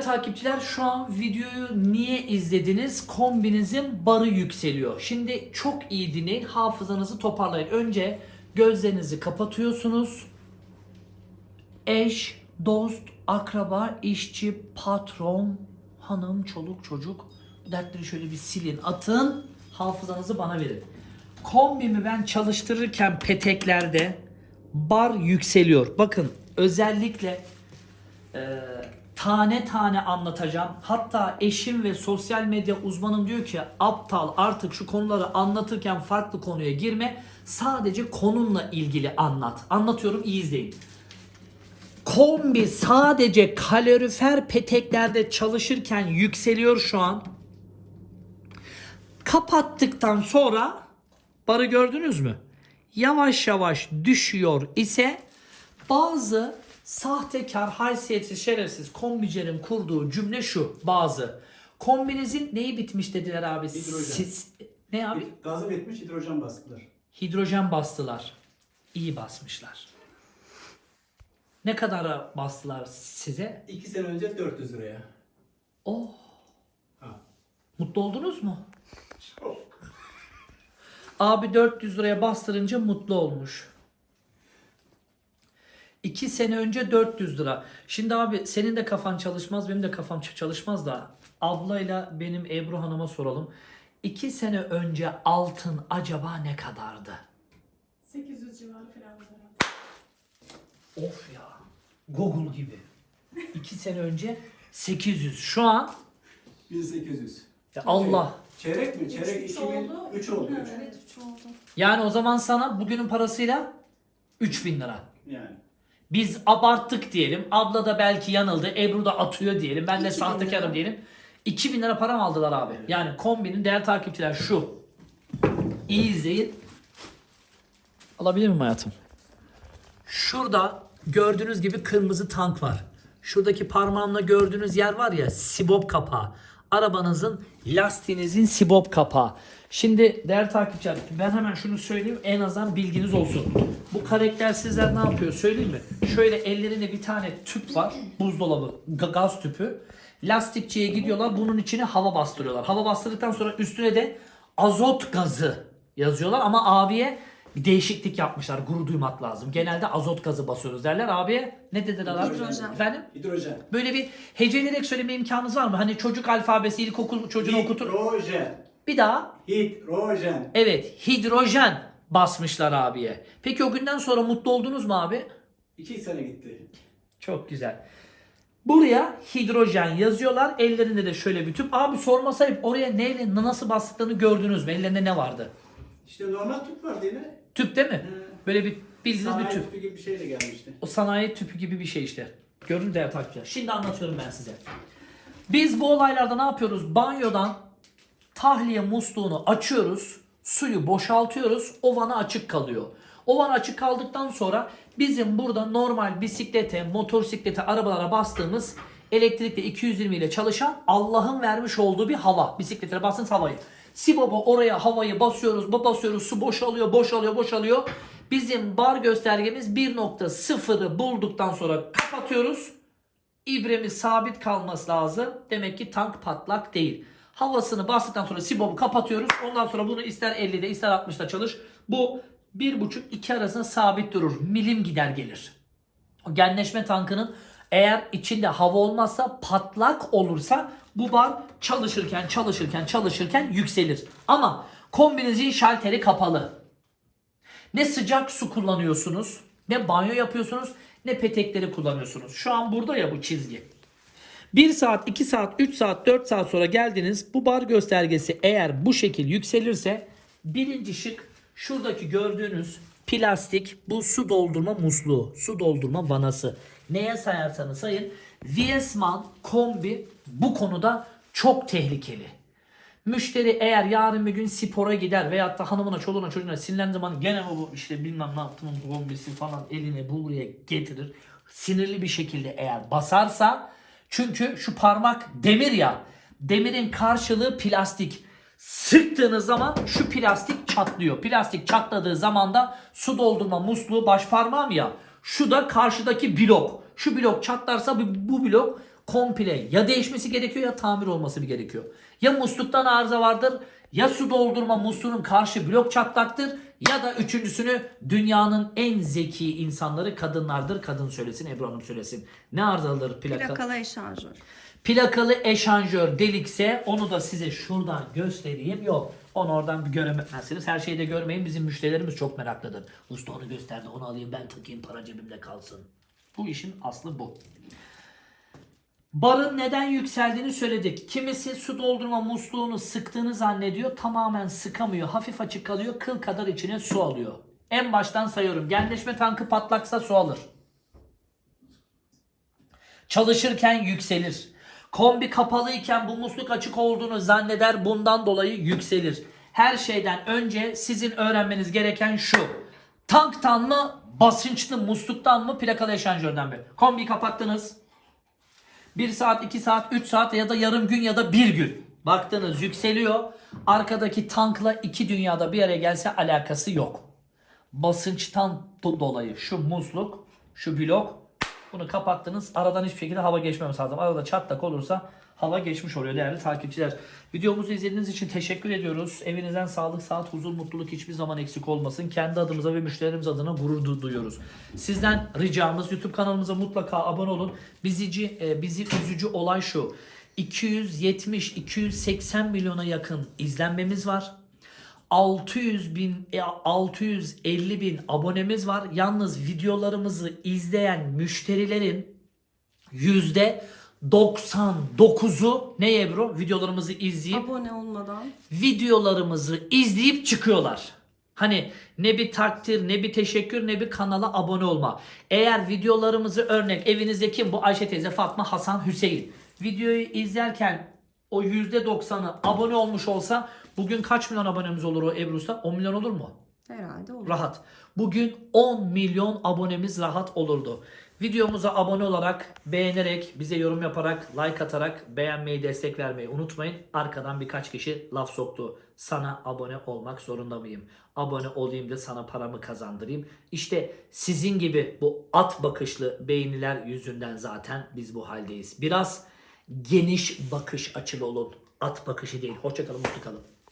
Değerli takipçiler şu an videoyu niye izlediniz? Kombinizin barı yükseliyor. Şimdi çok iyi dinleyin. Hafızanızı toparlayın. Önce gözlerinizi kapatıyorsunuz. Eş, dost, akraba, işçi, patron, hanım, çoluk, çocuk. Bu dertleri şöyle bir silin, atın. Hafızanızı bana verin. Kombimi ben çalıştırırken peteklerde bar yükseliyor. Bakın özellikle e, tane tane anlatacağım. Hatta eşim ve sosyal medya uzmanım diyor ki aptal artık şu konuları anlatırken farklı konuya girme. Sadece konunla ilgili anlat. Anlatıyorum iyi izleyin. Kombi sadece kalorifer peteklerde çalışırken yükseliyor şu an. Kapattıktan sonra barı gördünüz mü? Yavaş yavaş düşüyor ise bazı sahtekar, haysiyetsiz, şerefsiz kombicilerin kurduğu cümle şu bazı. Kombinizin neyi bitmiş dediler abi? Hidrojen. Siz, ne abi? Gazı bitmiş hidrojen bastılar. Hidrojen bastılar. İyi basmışlar. Ne kadara bastılar size? 2 sene önce 400 liraya. Oh. Ha. Mutlu oldunuz mu? Abi 400 liraya bastırınca mutlu olmuş. 2 sene önce 400 lira. Şimdi abi senin de kafan çalışmaz benim de kafam çalışmaz da ablayla benim Ebru Hanım'a soralım. 2 sene önce altın acaba ne kadardı? 800 civarı falan. Of ya. Google gibi. 2 sene önce 800. Şu an 1800. ya Allah. Çeyrek mi? Çeyrek Üç 2003 oldu. Ha, üç. Evet 3 oldu. Yani o zaman sana bugünün parasıyla 3000 lira. Yani. Biz abarttık diyelim. Abla da belki yanıldı. Ebru da atıyor diyelim. Ben de 2000 sahtekarım lira. diyelim. 2000 lira para mı aldılar abi? Yani kombinin değerli takipçiler şu. İyi izleyin. Alabilir miyim hayatım? Şurada gördüğünüz gibi kırmızı tank var. Şuradaki parmağımla gördüğünüz yer var ya sibop kapağı. Arabanızın lastiğinizin sibop kapağı. Şimdi değerli takipçiler ben hemen şunu söyleyeyim en azından bilginiz olsun. Bu karaktersizler ne yapıyor söyleyeyim mi? Şöyle ellerinde bir tane tüp var. Buzdolabı ga- gaz tüpü. Lastikçiye gidiyorlar bunun içine hava bastırıyorlar. Hava bastırdıktan sonra üstüne de azot gazı yazıyorlar ama abiye bir değişiklik yapmışlar. Gurur duymak lazım. Genelde azot gazı basıyoruz derler. Abiye ne dediler abi? Hidrojen. Efendim? Hidrojen. Böyle bir heceleyerek söyleme imkanınız var mı? Hani çocuk alfabesi ilkokul çocuğunu okutur. Hidrojen. Bir daha. Hidrojen. Evet hidrojen basmışlar abiye. Peki o günden sonra mutlu oldunuz mu abi? 2 sene gitti. Çok güzel. Buraya hidrojen yazıyorlar. Ellerinde de şöyle bir tüp. Abi sormasayım oraya neyle nasıl bastıklarını gördünüz mü? Ellerinde ne vardı? İşte normal tüp vardı yine. Tüp değil mi? Böyle bir bildiğiniz bir Sanayi tüp. tüpü gibi bir şeyle gelmişti. O sanayi tüpü gibi bir şey işte. Gördün değerli takipçiler. Şimdi anlatıyorum ben size. Biz bu olaylarda ne yapıyoruz? Banyodan tahliye musluğunu açıyoruz. Suyu boşaltıyoruz. O vana açık kalıyor. O vana açık kaldıktan sonra bizim burada normal bisiklete, motosiklete, arabalara bastığımız elektrikli 220 ile çalışan Allah'ın vermiş olduğu bir hava. Bisikletlere bastığınız havayı. Siboba oraya havayı basıyoruz, ba- basıyoruz, su boşalıyor, boşalıyor, boşalıyor. Bizim bar göstergemiz 1.0'ı bulduktan sonra kapatıyoruz. İbremiz sabit kalması lazım. Demek ki tank patlak değil. Havasını bastıktan sonra sibobu kapatıyoruz. Ondan sonra bunu ister 50'de ister 60'da çalış. Bu 1.5-2 arasında sabit durur. Milim gider gelir. O genleşme tankının eğer içinde hava olmazsa patlak olursa bu bar çalışırken çalışırken çalışırken yükselir. Ama kombinizin şalteri kapalı. Ne sıcak su kullanıyorsunuz, ne banyo yapıyorsunuz, ne petekleri kullanıyorsunuz. Şu an burada ya bu çizgi. 1 saat, 2 saat, 3 saat, 4 saat sonra geldiniz. Bu bar göstergesi eğer bu şekil yükselirse birinci şık şuradaki gördüğünüz plastik bu su doldurma musluğu, su doldurma vanası. Neye sayarsanız sayın Viesman kombi bu konuda çok tehlikeli. Müşteri eğer yarın bir gün spora gider veyahut da hanımına, çoluğuna, çocuğuna sinirlendiği zaman gene bu işte bilmem ne yaptım kombisi falan eline buraya getirir. Sinirli bir şekilde eğer basarsa çünkü şu parmak demir ya demirin karşılığı plastik. Sıktığınız zaman şu plastik çatlıyor. Plastik çatladığı zaman da su doldurma musluğu baş parmağım ya. Şu da karşıdaki blok. Şu blok çatlarsa bu, blok komple ya değişmesi gerekiyor ya tamir olması gerekiyor. Ya musluktan arıza vardır ya su doldurma musluğunun karşı blok çatlaktır ya da üçüncüsünü dünyanın en zeki insanları kadınlardır. Kadın söylesin Ebru Hanım söylesin. Ne arızalıdır plaka? Plakalı eşanjör. Plakalı eşanjör delikse onu da size şuradan göstereyim. Yok onu oradan bir göremezsiniz. Her şeyi de görmeyin. Bizim müşterilerimiz çok meraklıdır. Usta onu gösterdi onu alayım ben takayım para cebimde kalsın. Bu işin aslı bu. Barın neden yükseldiğini söyledik. Kimisi su doldurma musluğunu sıktığını zannediyor. Tamamen sıkamıyor. Hafif açık kalıyor. Kıl kadar içine su alıyor. En baştan sayıyorum. Genleşme tankı patlaksa su alır. Çalışırken yükselir. Kombi kapalıyken bu musluk açık olduğunu zanneder bundan dolayı yükselir. Her şeyden önce sizin öğrenmeniz gereken şu. Tanktan mı basınçlı musluktan mı plakalı eşanjörden mi? Kombi kapattınız. 1 saat, 2 saat, 3 saat ya da yarım gün ya da bir gün. Baktınız yükseliyor. Arkadaki tankla iki dünyada bir araya gelse alakası yok. Basınçtan do- dolayı şu musluk, şu blok bunu kapattınız. Aradan hiçbir şekilde hava geçmemesi lazım. Arada çatlak olursa hava geçmiş oluyor değerli takipçiler. Videomuzu izlediğiniz için teşekkür ediyoruz. Evinizden sağlık, saat, huzur, mutluluk hiçbir zaman eksik olmasın. Kendi adımıza ve müşterilerimiz adına gurur du- duyuyoruz. Sizden ricamız YouTube kanalımıza mutlaka abone olun. Bizici, e, bizi üzücü olay şu. 270-280 milyona yakın izlenmemiz var. 600 bin, e, 650 bin abonemiz var. Yalnız videolarımızı izleyen müşterilerin yüzde 99'u ne Ebru? Videolarımızı izleyip Abone olmadan. videolarımızı izleyip çıkıyorlar. Hani ne bir takdir, ne bir teşekkür, ne bir kanala abone olma. Eğer videolarımızı örnek evinizde kim bu Ayşe teyze, Fatma, Hasan, Hüseyin. Videoyu izlerken o %90'ı abone olmuş olsa bugün kaç milyon abonemiz olur o Ebru Usta? 10 milyon olur mu? Herhalde olur. Rahat. Bugün 10 milyon abonemiz rahat olurdu. Videomuza abone olarak, beğenerek, bize yorum yaparak, like atarak, beğenmeyi, destek vermeyi unutmayın. Arkadan birkaç kişi laf soktu. Sana abone olmak zorunda mıyım? Abone olayım da sana paramı kazandırayım. İşte sizin gibi bu at bakışlı beğeniler yüzünden zaten biz bu haldeyiz. Biraz geniş bakış açılı olun. At bakışı değil. Hoşçakalın, mutlu kalın.